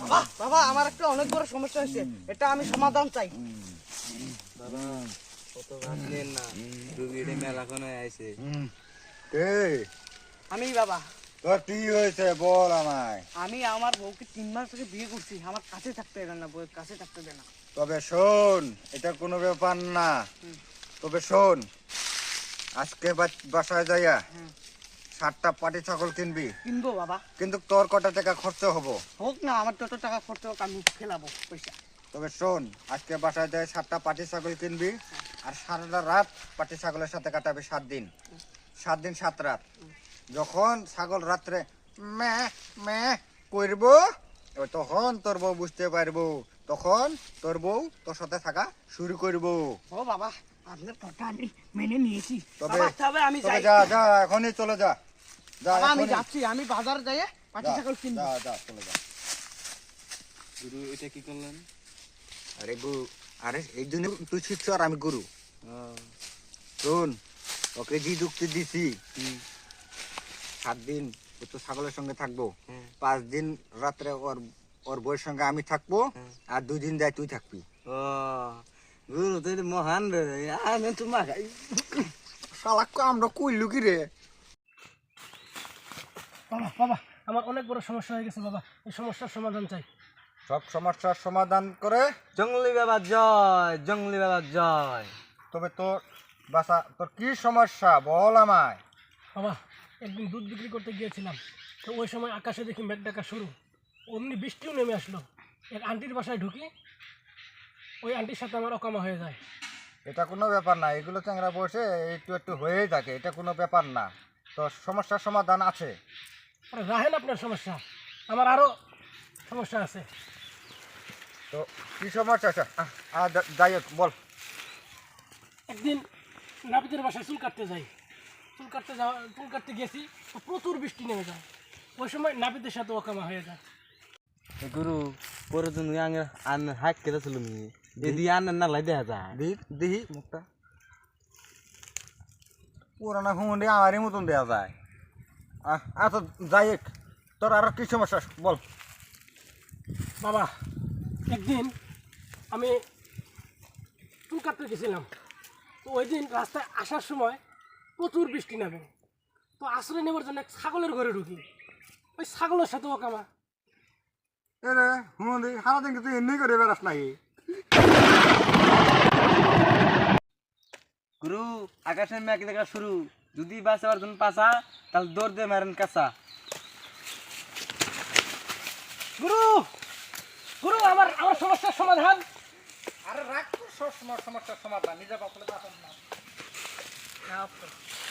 বাবা বাবা আমার একটা অনেক বড় সমস্যা হয়েছে। এটা আমি সমাধান চাই। বাবা কত ভাবলেন না রুগীর মেলাখনে আইছে। এই আমি বাবা তোর কি হয়েছে বল আমায়। আমি আমার বউকে তিন মাস থেকে বিয়ে করছি। আমার কাছে থাকতে দেন না বউয়ের কাছে থাকতে দেন না। তবে শোন এটা কোনো ব্যাপার না। তবে শোন আজকে বাসায় যাইয়া। সাতটা পাটি ছাগল কিনবি। কিনবো বাবা। কিন্তু তোর কটা টাকা খরচ হব? হোক না আমার যত টাকা খরচ হোক আমি খেলাবো পয়সা। তবে শোন আজকে বাসায় যায় সাতটা পাটি ছাগল কিনবি আর সারাটা রাত পাটি ছাগলের সাথে কাটাবি সাত দিন। সাত দিন সাত রাত। যখন ছাগল রাত্রে মে মে করব তখন তোর বউ বুঝতে পারব। তখন তোর বউ তোর সাথে থাকা শুরু করব। ও বাবা আপনার কথা আমি মেনে নিয়েছি। তবে তবে আমি যাই। যা যা এখনই চলে যা। আমি যাচ্ছি আমি বাজার যাই পাটি ছাগল কিনবো। যা যা চলে যা। গুরু এটা কি করলেন? আরে গু আরে এই জন্য তুই শিখছ আর আমি গুরু। শোন ওকে যে যুক্তি দিছি সাত দিন ও তো ছাগলের সঙ্গে থাকব। হ্যাঁ। পাঁচ দিন রাত্রে ওর ওর বউয়ের সঙ্গে আমি থাকব হ্যাঁ। আর দুই দিন যায় তুই থাকবি। ও গুরু তুই মহান রে। আমি তোমার শালা আমরা কইলু কি রে? বাবা বাবা আমার অনেক বড় সমস্যা হয়ে গেছে বাবা। এই সমস্যার সমাধান চাই। সব সমস্যার সমাধান করে জঙ্গলি বাবা জয় জঙ্গলি বাবা জয়। তবে তোর বাসা তোর কি সমস্যা বল আমায়। বাবা একদিন দুধ বিক্রি করতে গিয়েছিলাম। তো ওই সময় আকাশে দেখি মেঘ ডাকা শুরু। অমনি বৃষ্টিও নেমে আসলো। এক আন্টির বাসায় ঢুকি ওই আন্টির সাথে আমার অকামা হয়ে যায়। এটা কোনো ব্যাপার না এগুলো চ্যাংরা বসে একটু একটু হয়েই থাকে এটা কোনো ব্যাপার না। তো সমস্যার সমাধান আছে। রাহেন আপনার সমস্যা। আমার আরও সমস্যা আছে। তো কি সমস্যা আছে যাই হোক বল। একদিন নাপিতের বাসায় চুল কাটতে যাই। চুল কাটতে যাওয়া চুল কাটতে গেছি প্রচুর বৃষ্টি নেমে যায়। ওই সময় নাপিতের সাথে অকামা হয়ে যায়। গুরু পরে আঙে আন হাক কেটে ছিল দিদি আন না লাই দেখা যায়। দি দিহি মুখটা। পুরানা হুমন্ডি আমারই মতন দেওয়া যায়। আচ্ছা যাই তোর আর কি সমস্যা? বল। বাবা একদিন আমি চুল কাটতে গেছিলাম। তো ওই দিন রাস্তায় আসার সময় প্রচুর বৃষ্টি নামে। তো আশ্রয় নেবার জন্য এক ছাগলের ঘরে ঢুকি ওই ছাগলের সাথে ওকামা এ রে হুমন্ডি সারাদিন তুই এমনি করে বেড়াস নাকি গুরু আকাশের মেঘ দেখা শুরু। যদি বাঁচাবার জন্য পাসা তাহলে দৌড় দিয়ে মারেন কাঁচা। গুরু! গুরু আমার আমার সমস্যার সমাধান। আরে রাখ তোর সব সমস্যার সমাধান। নিজে বাপলে বাপ না।